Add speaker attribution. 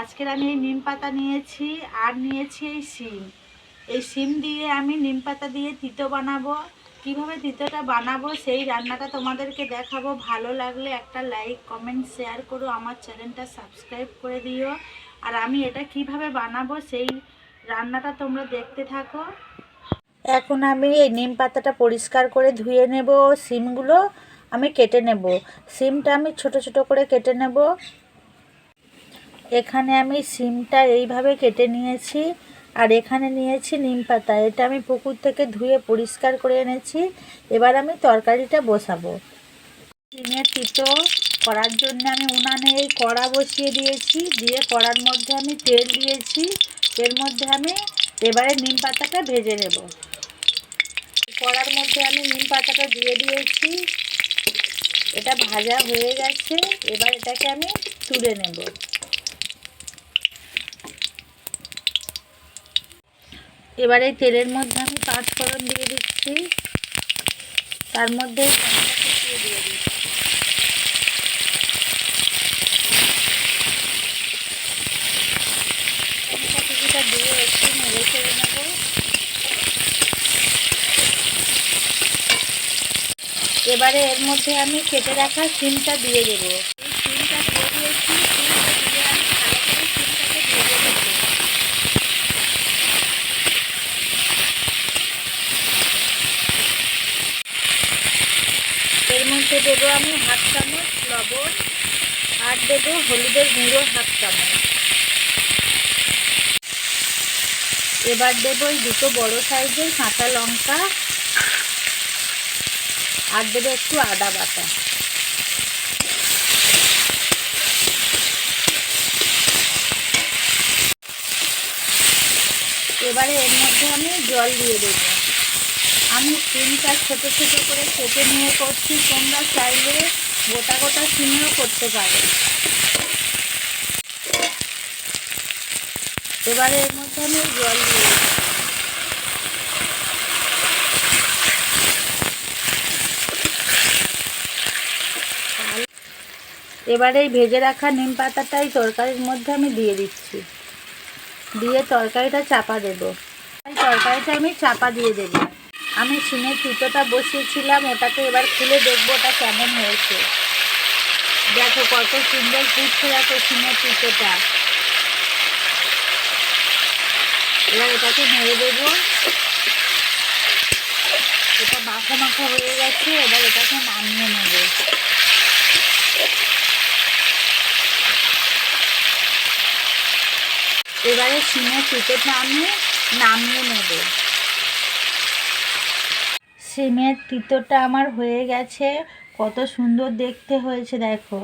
Speaker 1: আজকের আমি এই নিম পাতা নিয়েছি আর নিয়েছি এই শিম। এই শিম দিয়ে আমি নিম পাতা দিয়ে তিতো বানাবো। কীভাবে তিতোটা বানাবো সেই রান্নাটা তোমাদেরকে দেখাবো। ভালো লাগলে একটা লাইক, কমেন্ট, শেয়ার করো। আমার চ্যানেলটা সাবস্ক্রাইব করে দিও। আর আমি এটা কীভাবে বানাবো সেই রান্নাটা তোমরা দেখতে থাকো। এখন আমি এই নিম পাতাটা পরিষ্কার করে ধুয়ে নেব সিমগুলো আমি কেটে নেব। সিমটা আমি ছোট ছোট করে কেটে নেব। এখানে আমি সিমটা এইভাবে কেটে নিয়েছি আর এখানে নিয়েছি নিম পাতা। এটা আমি পুকুর থেকে ধুয়ে পরিষ্কার করে এনেছি। এবার আমি তরকারিটা বসাবো। সিমের তিতো করার জন্য আমি উনানে এই কড়া বসিয়ে দিয়েছি। দিয়ে কড়ার মধ্যে আমি তেল দিয়েছি। এর মধ্যে আমি এবারে নিম পাতাটা ভেজে নেব। কড়ার মধ্যে আমি নিম পাতাটা দিয়ে দিয়েছি। এটা ভাজা হয়ে গেছে। এবার এটাকে আমি তুলে নেব। এবারে তেলের মধ্যে আমি পাঁচ ফোড়ন দিয়ে দিচ্ছি। তার মধ্যে দিয়ে এবারে এর মধ্যে আমি কেটে রাখা সিমটা দিয়ে দেবো। সিমটা দেবো আমি হাফ চামচ লবণ, আর দেবো হলুদের গুঁড়ো হাফ চামচ। এবার দেবো এই দুটো বড় সাইজের কাঁচা লঙ্কা, আর দেবো একটু আদা বাটা। এবারে এর মধ্যে আমি জল দিয়ে দেবো। আমি সিমটা ছোটো ছোটো করে কেটে নিয়ে করছি। তোমরা চাইলে গোটা গোটা সিমেও করতে পারো। এবারে এর মধ্যে আমি জল দিয়ে এবারে এই ভেজে রাখা নিম পাতাটা এই তরকারির মধ্যে আমি দিয়ে দিচ্ছি। দিয়ে তরকারিটা চাপা দেবো। তরকারিটা আমি চাপা দিয়ে দেবো। আমি সিমের তুটোটা বসিয়েছিলাম, ওটাকে এবার খুলে দেখব ওটা কেমন হয়েছে। দেখো কত সুন্দর ফুটছে দেখো সিমের তুটোটা এবার এটাকে নেড়ে দেবো। এটা মাখো মাখো হয়ে গেছে, এবার এটাকে নামিয়ে নেব। এবারে সিমের তিতোটা আমি নামিয়ে নেব। সিমের তিতোটা আমার হয়ে গেছে। কত সুন্দর দেখতে হয়েছে দেখো।